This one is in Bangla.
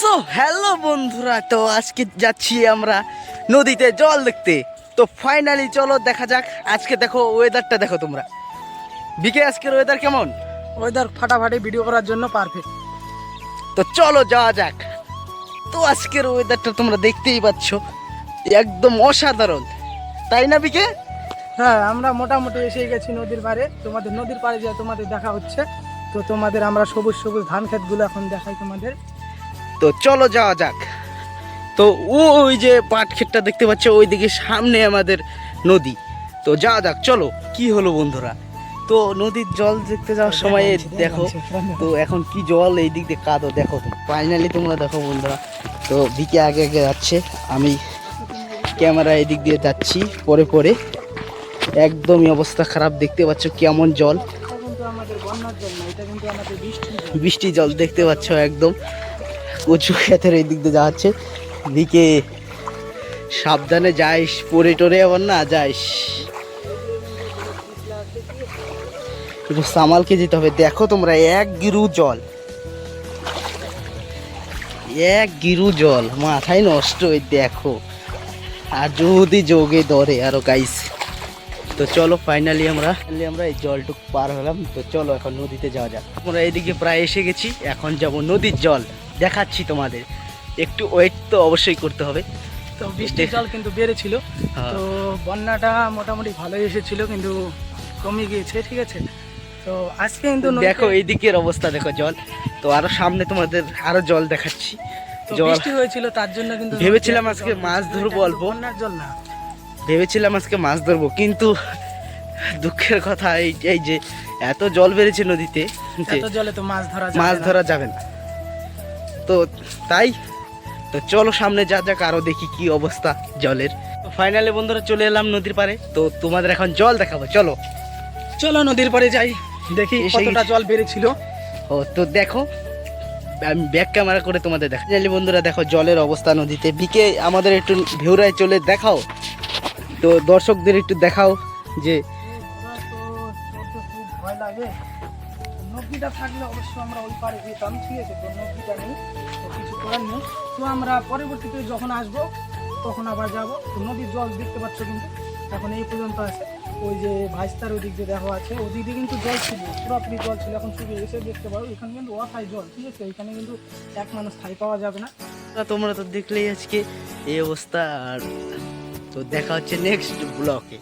সো হ্যালো বন্ধুরা। তো আজকে যাচ্ছি আমরা নদীতে জল দেখতে। তো ফাইনালি চলো দেখা যাক। আজকে দেখো ওয়েদারটা দেখো তোমরা। বিকে আজকের ওয়েদার কেমন? ওয়েদার ফাটাফাটি ভিডিও করার জন্য পারফেক্ট তো চলো যাওয়া যাক। তো আজকের ওয়েদারটা তোমরা দেখতেই পাচ্ছ একদম অসাধারণ। তাই না বিকে? হ্যাঁ আমরা মোটামুটি এসে গেছি নদীর পাড়ে। তোমাদের নদীর পাড়ে যে তোমাদের দেখা হচ্ছে তো তোমাদের আমরা সবুজ সবুজ ধান ক্ষেতগুলো এখন দেখাই তোমাদের। তো চলো যাওয়া যাক। তো ও ওই যে পাট ক্ষেতটা দেখতে পাচ্ছ ওইদিকে সামনে আমাদের নদী। তো যাওয়া যাক চলো। কি হলো বন্ধুরা? তো নদীর জল দেখতে যাওয়ার সময় দেখো তো এখন কি জল এই দিক দিয়ে কাদো দেখো ফাইনালি তোমরা দেখো বন্ধুরা তো দিকে আগে আগে যাচ্ছে। আমি ক্যামেরা এদিক দিয়ে যাচ্ছি পরে পরে। একদমই অবস্থা খারাপ দেখতে পাচ্ছ কেমন জল। বৃষ্টি জল দেখতে পাচ্ছ একদম। উঁচু ক্ষেতের এই দিক দিয়ে যাচ্ছে। দিকে সাবধানে যাইস পরে টরে আবার না যাইস। একটু সামালকে যেতে হবে। দেখো তোমরা, এক গিরু জল। এক গিরু জল, মাথায় নষ্ট ওই দেখো। আর যদি যোগে ধরে আরও গাইস তো চলো ফাইনালি আমরা আমরা এই জলটুকু পার হলাম। তো চলো এখন নদীতে যাওয়া যাক। আমরা এদিকে প্রায় এসে গেছি, এখন যাব নদীর জল। দেখাচ্ছি তোমাদের। একটু ওয়েট তো অবশ্যই করতে হবে। তো বৃষ্টির জল কিন্তু বেড়েছিল। হ্যাঁ। তো বন্যাটা মোটামুটি ভালোই এসেছিল কিন্তু কমে গিয়েছে ঠিক আছে? তো আজকে কিন্তু দেখো এই দিকের অবস্থা দেখো জল। তো আরও সামনে তোমাদের আরও জল দেখাচ্ছি। জল বৃষ্টি হয়েছিল তার জন্য কিন্তু ভেবেছিলাম আজকে মাছ ধরবো অল্প। বন্যার জল না। ভেবেছিলাম আজকে মাছ ধরবো কিন্তু দুঃখের কথা এই এই যে এত জল বেড়েছে নদীতে এত জলে তো মাছ ধরা মাছ ধরা যাবে না। তো তাই তো চলো সামনে যা যাক আরও দেখি কি অবস্থা জলের। ফাইনালি বন্ধুরা চলে এলাম নদীর পারে তো তোমাদের এখন জল দেখাবো চলো। চলো নদীর পরে যাই দেখি কতটা জল বেড়েছিল। ও তো দেখো আমি ব্যাক ক্যামেরা করে তোমাদের দেখা জানি বন্ধুরা দেখো জলের অবস্থা নদীতে। বিকে আমাদের একটু ভেউরায় চলে দেখাও। তো দর্শকদের একটু দেখাও যে ভয় লাগে। নদীটা থাকলে অবশ্য আমরা ওই পারে যেতাম। ঠিক আছে তো নদীটা নেই। তো কিছু করার নেই। তো আমরা পরবর্তীতে যখন আসব, তখন আবার যাব। তো নদীর জল দেখতে পাচ্ছ কিন্তু এখন এই পর্যন্ত আছে। ওই যে ভাইস্তার ওই দিক দেখা আছে, ওদিক দিয়ে কিন্তু জল ছিল, পুরোপুরি জল ছিল। এখন শুধু এসে দেখতে পারো, এখানে কিন্তু অথাই জল, ঠিক আছে? এখানে কিন্তু এক মানুষ ঠাই পাওয়া যাবে না। তোমরা তো দেখলেই আজকে এই অবস্থা। আর তো দেখা হচ্ছে নেক্সট ব্লকে